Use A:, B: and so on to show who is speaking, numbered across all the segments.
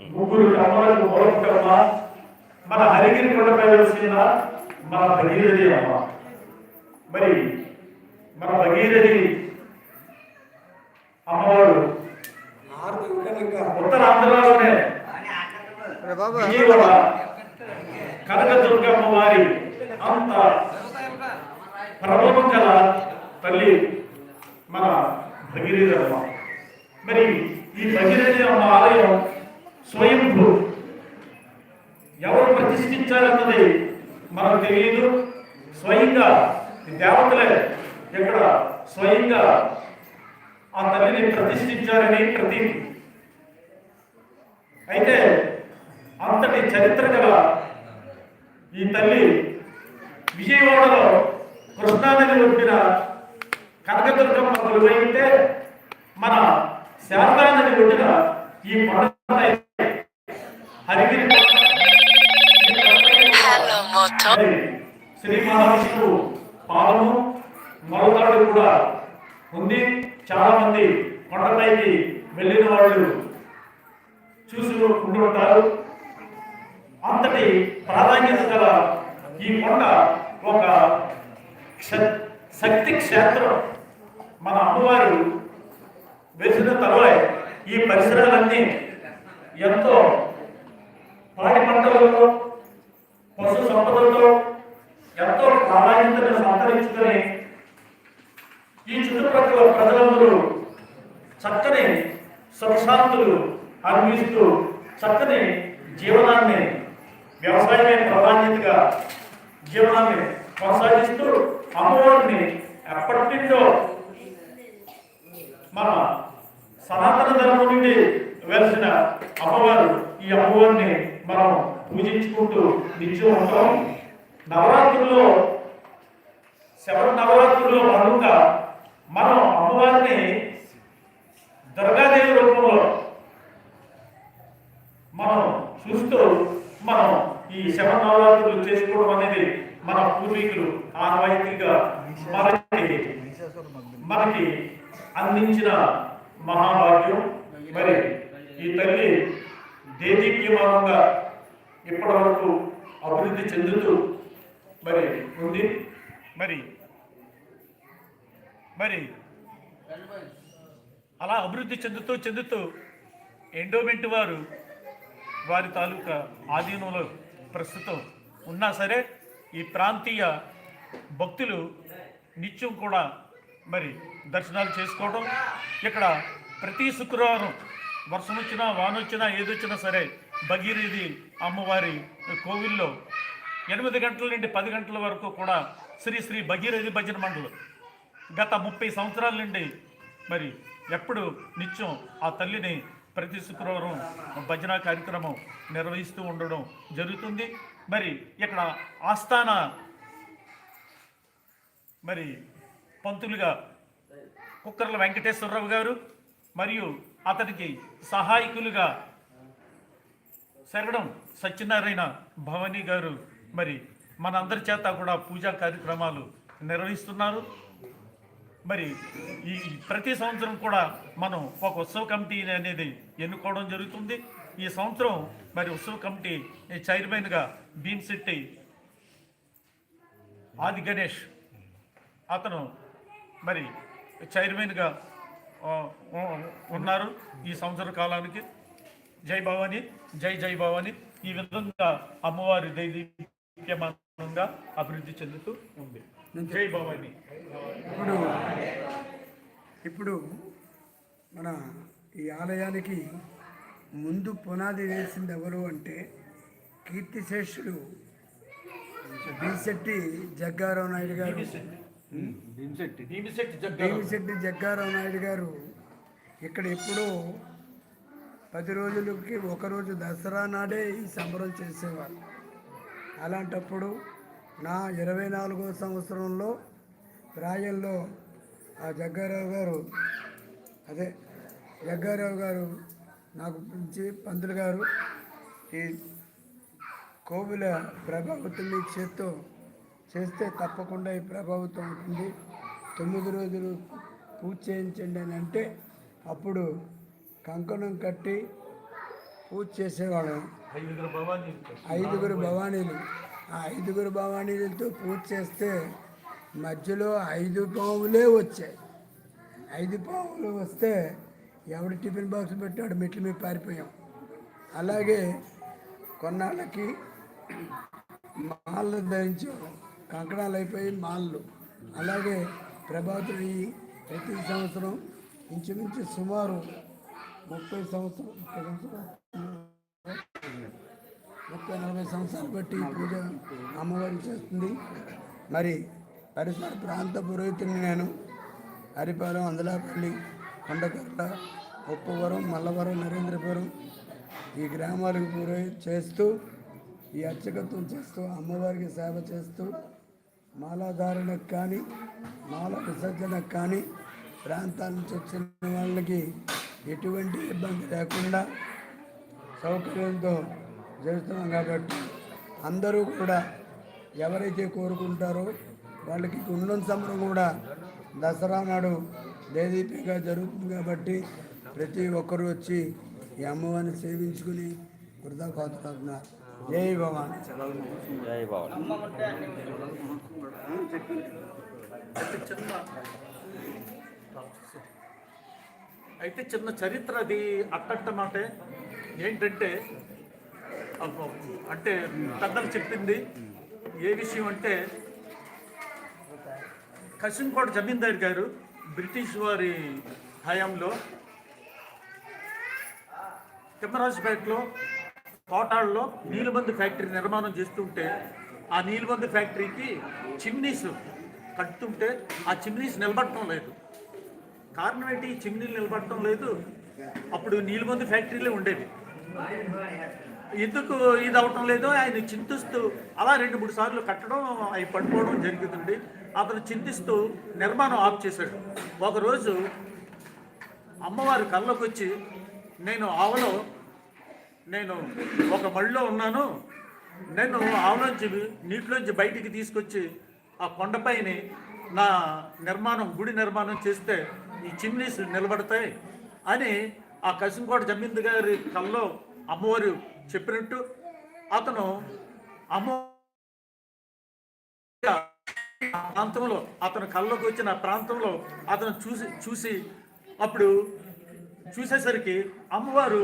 A: ముగ్గురు కమ్మలకు మూలకమ్మ మన హరిగిరి కొండపై వెలిసిన మన భగీరథి అమ్మ. మరి మన భగీరథి అమ్మవారు ఉత్తరాంధ్రలోనే విజయవాడ కనకదుర్గమ్మ వారి అంత ప్రభావం గల తల్లి మన భగీరథి అమ్మ. మరి ఈ భగీరథి అమ్మ ఆలయం స్వయంభూ. ఎవరు ప్రతిష్ఠించారన్నది మనకు తెలియదు స్వయంగా దేవతలే ఇక్కడ స్వయంగా ఆ తల్లిని ప్రతిష్ఠించారని ప్రతి అయితే అంతటి చరిత్ర గల ఈ తల్లి విజయవాడలో కృష్ణానది ఒడ్డిన కనకదుర్గమ్మ కొలువైతే మన శారదా నది ఒడ్డిన ఈ పండుగ శ్రీ మహావిష్ణువు పాదము మరోదాడు కూడా ఉంది. చాలా మంది కొండపైకి వెళ్ళిన వాళ్ళు చూసి ఉంటుంటారు అంతటి ప్రాధాన్యత గల ఈ కొండ ఒక శక్తి క్షేత్రం. మన అమ్మవారు వేసిన తర్వాత ఈ పరిసరాలన్నీ ఎంతో పాడి పంటలతో పశు సంపదలతో ఎంతో ప్రాధాన్యతను సంతరించుకొని ఈ చుట్టుపక్కల ప్రజలందరూ చక్కని సుఖశాంతులు అనుభవిస్తూ చక్కని జీవనాన్ని వ్యవసాయమే ప్రాధాన్యతగా జీవనాన్ని కొనసాగిస్తూ అమ్మవారిని ఎప్పటి నుండో మన సనాతన ధర్మం నుండి వెలిసిన అమ్మవారు ఈ అమ్మవారిని మనం పూజించుకుంటూ నిత్యం ఉంటాం. నవరాత్రుల్లో శవర నవరాత్రుల్లో భాగంగా మనం అమ్మవారిని దుర్గాదేవి రూపంలో మనం చూస్తూ మనం ఈ శవ నవరాత్రులు చేసుకోవడం అనేది మన పూర్వీకులు ఆనవాయితీగా మనకి మనకి అందించిన మహాభాగ్యం. మరి ఈ తల్లి దేదీప్యమానంగా ఇప్పటి వరకు అభివృద్ధి చెందుతూ మరి ఉంది? మరి మరి అలా అభివృద్ధి చెందుతూ చెందుతూ ఎండోమెంట్ వారు వారి తాలూకా ఆధీనంలో ప్రస్తుతం ఉన్నా సరే ఈ ప్రాంతీయ భక్తులు నిత్యం కూడా మరి దర్శనాలు చేసుకోవడం ఇక్కడ ప్రతి శుక్రవారం వర్షం వచ్చినా వానొచ్చినా ఏదొచ్చినా సరే భగీరథి అమ్మవారి కోవిల్లో ఎనిమిది గంటల నుండి పది గంటల వరకు కూడా శ్రీ శ్రీ భగీరథి భజన మండలి. గత ముప్పై సంవత్సరాల నుండి మరి ఎప్పుడు నిత్యం ఆ తల్లిని ప్రతి శుక్రవారం భజన కార్యక్రమం నిర్వహిస్తూ ఉండడం జరుగుతుంది. మరి ఇక్కడ ఆస్థాన మరి పంతులుగా కుక్కర్ల వెంకటేశ్వరరావు గారు మరియు అతనికి సహాయకులుగా శరణం సత్యనారాయణ భవానీ గారు మరి మనందరి చేత కూడా పూజా కార్యక్రమాలు నిర్వహిస్తున్నారు. మరి ఈ ప్రతి సంవత్సరం కూడా మనం ఒక ఉత్సవ కమిటీ అనేది ఎన్నుకోవడం జరుగుతుంది. ఈ సంవత్సరం మరి ఉత్సవ కమిటీ చైర్మన్గా భీమ్శెట్టి ఆది గణేష్ అతను మరి చైర్మన్గా ఉన్నారు ఈ సంవత్సర కాలానికి. జై భవాని జై జై భవాని. ఈ విధంగా అమ్మవారి దైదీప్యమానంగా అభివృద్ధి చెందుతూ ఉంది. జై భవాని.
B: ఇప్పుడు ఇప్పుడు మన ఈ ఆలయానికి ముందు పునాది వేసింది ఎవరు అంటే కీర్తిశేషుడు బీశెట్టి జగ్గారావు నాయుడు గారు.
A: భీమిశెట్టి జగ్గారావు.
B: భీమిశెట్టి జగ్గారావు నాయుడు గారు ఇక్కడ ఎప్పుడూ పది రోజులకి ఒకరోజు దసరా నాడే ఈ సంబరం చేసేవారు అలాంటప్పుడు నా ఇరవై నాలుగో సంవత్సరంలో రాయల్లో ఆ జగ్గారావు గారు అదే జగ్గారావు గారు నాకు పిలిచి పంతులు గారు ఈ కోవిల ప్రభావితం మీ చేత్తో చేస్తే తప్పకుండా ఈ ప్రభావితం అవుతుంది. తొమ్మిది రోజులు పూజ చేయించండి అని అంటే అప్పుడు కంకణం కట్టి పూజ చేసేవాళ్ళం.
A: ఐదుగురు భవానీ
B: ఐదుగురు భవానీలు. ఆ ఐదుగురు భవానీలతో పూజ చేస్తే మధ్యలో ఐదు పావులే వచ్చాయి. ఐదు పావులు వస్తే ఎవడు టిఫిన్ బాక్స్ పెట్టాడు మెట్ల మీద పారిపోయాం. అలాగే కొన్నాళ్ళకి మాళ్ళు ధరించాం కంకణాలు అయిపోయి మాళ్ళు. అలాగే ప్రభాతులు ప్రతి సంవత్సరం ఇంచుమించు సుమారు ముప్పై సంవత్సరం ముప్పై సంవత్సరాలు ముప్పై నలభై సంవత్సరాలు బట్టి పూజ అమ్మవారి చేస్తుంది. మరి పరిసర ప్రాంత పురోహితుని నేను హరిపాలెం అందలాపల్లి కొండకర్ల ఉప్పవరం మల్లవరం నరేంద్రపురం ఈ గ్రామాలకు పురోహిత చేస్తూ ఈ అర్చకత్వం చేస్తూ అమ్మవారికి సేవ చేస్తూ మాలాధారణకు కానీ మాల విసర్జనకు కానీ ప్రాంతాల నుంచి వచ్చిన వాళ్ళకి ఎటువంటి ఇబ్బంది లేకుండా సౌకర్యంతో చేస్తున్నాం కాబట్టి అందరూ కూడా ఎవరైతే కోరుకుంటారో వాళ్ళకి కుండం సంబరం కూడా దసరా నాడు దేదీపిగా జరుగుతుంది కాబట్టి ప్రతి ఒక్కరూ వచ్చి ఈ అమ్మవారిని సేవించుకుని వృధా కోతున్నారు జై భవాన్.
C: జై
A: అయితే చిన్న అయితే చిన్న చరిత్ర అది అట్టట్ట మాటే. ఏంటంటే అంటే పెద్దలు చెప్పింది ఏ విషయం అంటే కసింకోట జమీందార్ గారు బ్రిటిష్ వారి హయాంలో తిమ్మరాజుపేటలో కోటాళ్ళలో నీలబందు ఫ్యాక్టరీ నిర్మాణం చేస్తుంటే ఆ నీలబందు ఫ్యాక్టరీకి చిమ్నీస్ కట్టుతుంటే ఆ చిమ్నీస్ నిలబడటం లేదు. కారణం ఏంటి? ఈ చిమ్నీలు నిలబడటం లేదు. అప్పుడు నీలబందు ఫ్యాక్టరీలే ఉండేవి. ఎందుకు ఇది అవటం లేదో ఆయన చింతిస్తూ అలా రెండు మూడు సార్లు కట్టడం అవి పడిపోవడం జరుగుతుంది అతను చింతిస్తూ నిర్మాణం ఆఫ్ చేశాడు. ఒకరోజు అమ్మవారి కళ్ళకు వచ్చి నేను ఆవలో నేను ఒక మళ్ళలో ఉన్నాను. నేను ఆవులోంచి నీటిలోంచి బయటికి తీసుకొచ్చి ఆ కొండపైని నా నిర్మాణం గుడి నిర్మాణం చేస్తే ఈ చిమ్నీస్ నిలబడతాయి అని ఆ కసింకోట జమీందు గారి కల్లో అమ్మవారు చెప్పినట్టు అతను అమ్మ ఆ ప్రాంతంలో అతను కళ్ళకు వచ్చిన ప్రాంతంలో అతను చూసి చూసి అప్పుడు చూసేసరికి అమ్మవారు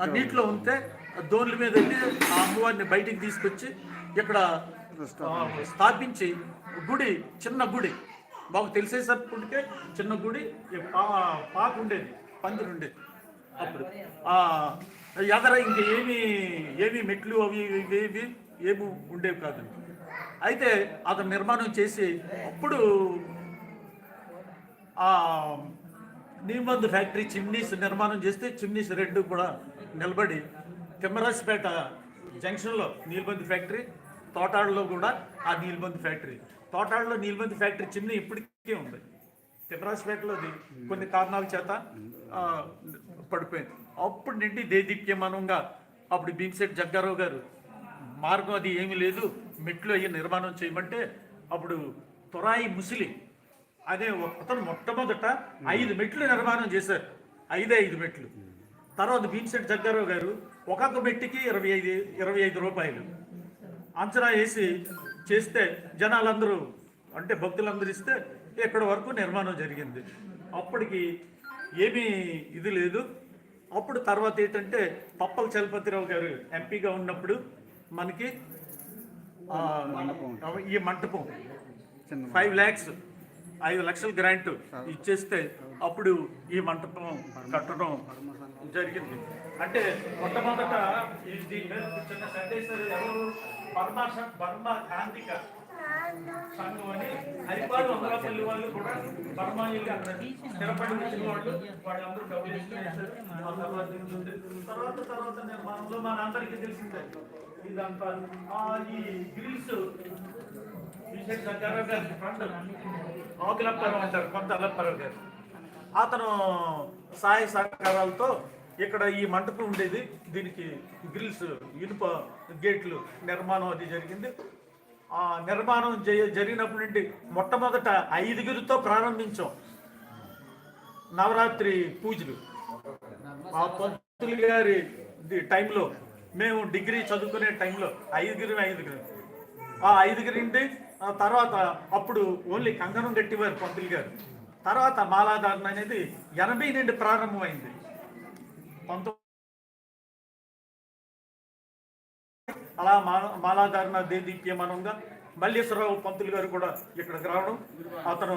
A: ఆ నీటిలో ఉంటే దోన్ల మీద వెళ్ళి ఆ అమ్మవారిని బయటికి తీసుకొచ్చి ఇక్కడ స్థాపించి గుడి చిన్న గుడి. మాకు తెలిసేసప్పటికే చిన్న గుడి పా పాకు ఉండేది పందిరి ఉండేది అప్పుడు. ఎదర ఇంక ఏమి ఏమి మెట్లు అవి ఇవి ఏమి ఉండేవి కాదు. అయితే అతను నిర్మాణం చేసి అప్పుడు నీమందు ఫ్యాక్టరీ చిమ్నీస్ నిర్మాణం చేస్తే చిమ్నీస్ రెండు కూడా నిలబడి తిమ్మరాజపేట జంక్షన్లో నీల్బంది ఫ్యాక్టరీ తోటాడులో కూడా ఆ నీల్బంది ఫ్యాక్టరీ. తోటాడులో నీల్బంది ఫ్యాక్టరీ చిన్న ఇప్పటికీ ఉంది. తిమ్మరాజపేటలోది కొన్ని కారణాల చేత పడిపోయింది. అప్పుడు నుండి దేదీప్యమానంగా అప్పుడు భీమశెట్టి జగ్గారావు గారు మార్గం అది ఏమీ లేదు మెట్లు అయ్యి నిర్మాణం చేయమంటే అప్పుడు తొరాయి ముసిలి అదే అతను మొట్టమొదట ఐదు మెట్లు నిర్మాణం చేశారు. ఐదే ఐదు మెట్లు. తర్వాత భీమశెట్టి జగ్గారావు గారు ఒక్కొక్క మెట్టికి ఇరవై ఐదు ఇరవై ఐదు రూపాయలు. అంచనా వేసి చేస్తే జనాలందరూ అంటే భక్తులందరూ ఇస్తే ఇక్కడ వరకు నిర్మాణం జరిగింది. అప్పటికి ఏమీ ఇది లేదు. అప్పుడు తర్వాత ఏంటంటే పప్పల చలపతిరావు గారు ఎంపీగా ఉన్నప్పుడు మనకి ఈ మంటపం ఫైవ్ ల్యాక్స్ ఐదు లక్షల గ్రాంట్ ఇచ్చేస్తే అప్పుడు ఈ మంటపం కట్టడం జరిగింది. అంటే మొట్టమొదట ఈ చిన్న సందేశాలు ఎవరు? పరమాశ బర్మ కాంతిక సంఘం అని హరిపాడు అమరాపల్లి వాళ్ళు కూడా బర్మాయిలు అక్కడ స్థిరపడి వచ్చిన వాళ్ళు. వాళ్ళందరూ డబ్బులు తర్వాత తర్వాత తర్వాత నిర్మాణంలో మన అందరికీ తెలిసిందే ఇదంతా. ఆ ఈ గ్రిల్స్ విశేష గారు ఫ్రంట్ ఫ్రెండ్ ఆకులప్పారావు అంటారు కొంత అల్లప్పారావు గారు. అతను సహాయ సహకారాలతో ఇక్కడ ఈ మంటపం ఉండేది. దీనికి గ్రిల్స్ ఇనుప గేట్లు నిర్మాణం అది జరిగింది. ఆ నిర్మాణం జరిగినప్పటి నుండి మొట్టమొదట ఐదుగురితో ప్రారంభించాం. నవరాత్రి పూజలు. ఆ పంతులు గారి టైంలో మేము డిగ్రీ చదువుకునే టైంలో ఐదుగురు ఐదుగురు. ఆ ఐదుగురింటి ఆ తర్వాత అప్పుడు ఓన్లీ కంకణం గట్టివారు పంతులు గారు. తర్వాత మాలాధారణ అనేది ఎనభై నుండి ప్రారంభమైంది. పంతొమ్మిది అలా మా మాలాధారణ దేదీప్యమానంగా మల్లేశ్వరరావు పంతులు గారు కూడా ఇక్కడికి రావడం. అతను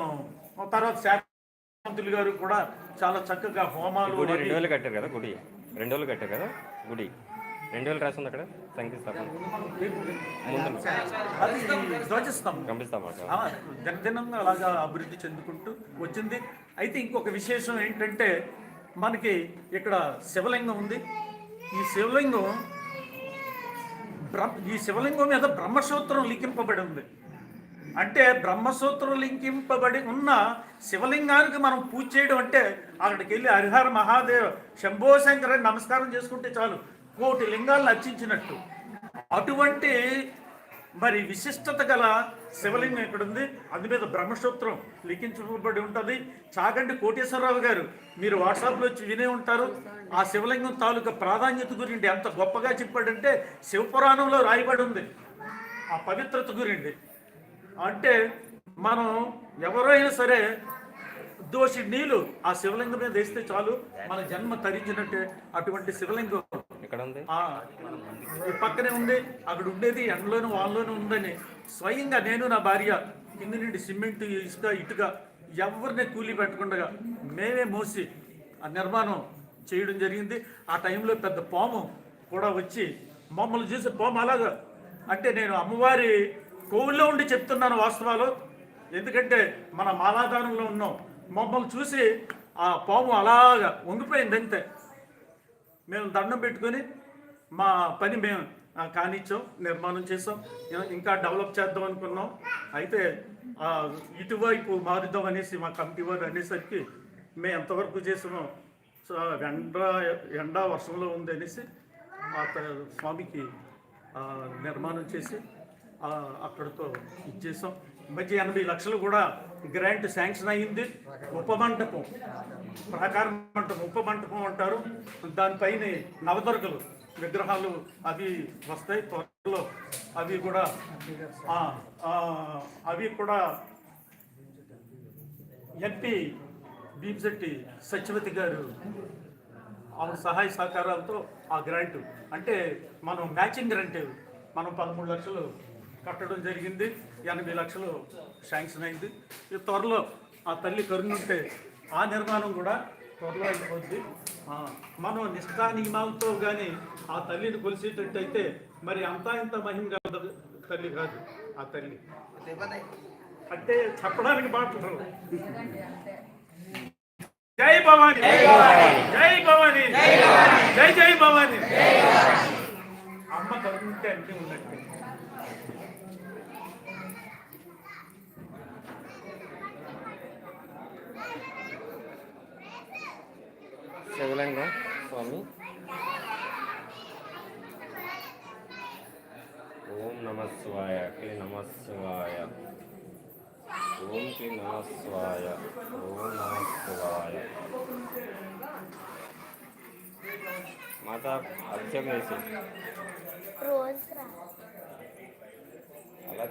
A: తర్వాత శాఖ పంతులు గారు కూడా చాలా చక్కగా హోమాలు
C: రెండు కట్టారు కదా గుడి. రెండు కట్టారు కదా గుడి. రెండు వేలు రాసింది అక్కడ. పంపిస్తామాట
A: ఆ, దినదినంగా అలాగా అభివృద్ధి చెందుకుంటూ వచ్చింది. అయితే ఇంకొక విశేషం ఏంటంటే మనకి ఇక్కడ శివలింగం ఉంది. ఈ శివలింగం ఈ శివలింగం మీద బ్రహ్మసూత్రం లిఖింపబడి ఉంది. అంటే బ్రహ్మసూత్రం లింకింపబడి ఉన్న శివలింగానికి మనం పూజ చేయడం అంటే అక్కడికి వెళ్ళి హరిహర మహాదేవ్ శంభో శంకర నమస్కారం చేసుకుంటే చాలు. కోటి లింగాలను అర్చించినట్టు అటువంటి మరి విశిష్టత గల శివలింగం ఇక్కడ ఉంది అందు మీద బ్రహ్మసూత్రం లిఖించబడి ఉంటుంది. చాగంటి కోటేశ్వరరావు గారు మీరు వాట్సాప్లో వచ్చి వినే ఉంటారు. ఆ శివలింగం తాలూకా ప్రాధాన్యత గురించి ఎంత గొప్పగా చెప్పాడంటే శివపురాణంలో రాయబడి ఉంది. ఆ పవిత్రత గురించి. అంటే మనం ఎవరైనా సరే దోషి నీళ్ళు ఆ శివలింగం మీద వేస్తే చాలు. మన జన్మ తరించినట్టే అటువంటి శివలింగం
C: ఎక్కడ ఉంది
A: పక్కనే ఉంది. అక్కడ ఉండేది ఎండలోను వాళ్ళలోనూ ఉందని. స్వయంగా నేను నా భార్య కింద నుండి సిమెంట్ ఇసుక ఇటుక ఎవరిని కూలీ పెట్టకుండా మేమే మోసి ఆ నిర్మాణం చేయడం జరిగింది. ఆ టైంలో పెద్ద పాము కూడా వచ్చి మమ్మల్ని చూసి పాము అలాగా? అంటే నేను అమ్మవారి కోవిల్లో ఉండి చెప్తున్నాను వాస్తవాలు. ఎందుకంటే మన మాలాధారంలో ఉన్నాం. మమ్మల్ని చూసి ఆ పాము అలాగా వంగిపోయింది అంతే. మేము దండం పెట్టుకొని మా పని మేము కానిచ్చాం నిర్మాణం చేసాం ఇంకా డెవలప్ చేద్దాం అనుకున్నాం. అయితే ఇటువైపు మారుద్దాం అనేసి మా కమిటీ వారు అనేసరికి మేము ఎంతవరకు చేసామో ఎండ ఎండ వర్షంలో ఉంది అనేసి మా త- స్వామికి నిర్మాణం చేసి అక్కడితో ఇచ్చేసాం మధ్య ఎనభై లక్షలు కూడా గ్రాంట్ శాంక్షన్ అయ్యింది ఉపమంటపం ప్రాకార మంటపం ఉపమంటపం అంటారు. దానిపైన నవదుర్గలు విగ్రహాలు అవి వస్తాయి. త్వరలో అవి కూడా అవి కూడా ఎంపీ భీమశెట్టి సత్యవతి గారు ఆమె సహాయ సహకారాలతో ఆ గ్రాంట్. అంటే మనం మ్యాచింగ్ గ్రాంట్. మనం పదమూడు లక్షలు కట్టడం జరిగింది. ఎనభై లక్షలు శాంక్షన్ అయింది. ఈ త్వరలో ఆ తల్లి కరుణుంటే ఆ నిర్మాణం కూడా త్వరలో అయిపోద్ది. మనం నిష్ఠా నియమాలతో కానీ ఆ తల్లిని కొలిసేటట్టయితే మరి అంతా ఇంత మహిమ కాదు తల్లి కాదు ఆ తల్లి. అంటే చెప్పడానికి రావు. జై భవాని. జై భవాని. జై జై భవాని. అమ్మ కలుగుంటే అన్ని ఉన్నట్టు
C: శివలింగం స్వామి ఓం నమ శివాయ కే నమ శివాయ ఓం కి నమ శివాయ ఓం నమ శివాయ మాత అర్చన చేసి అలా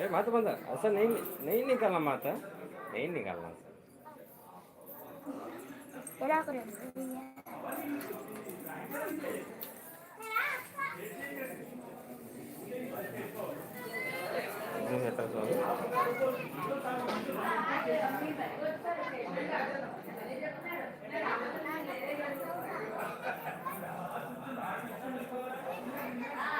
C: ए माता बंदा ऐसा नहीं नहीं निकालना माता नहीं निकालना Thank you.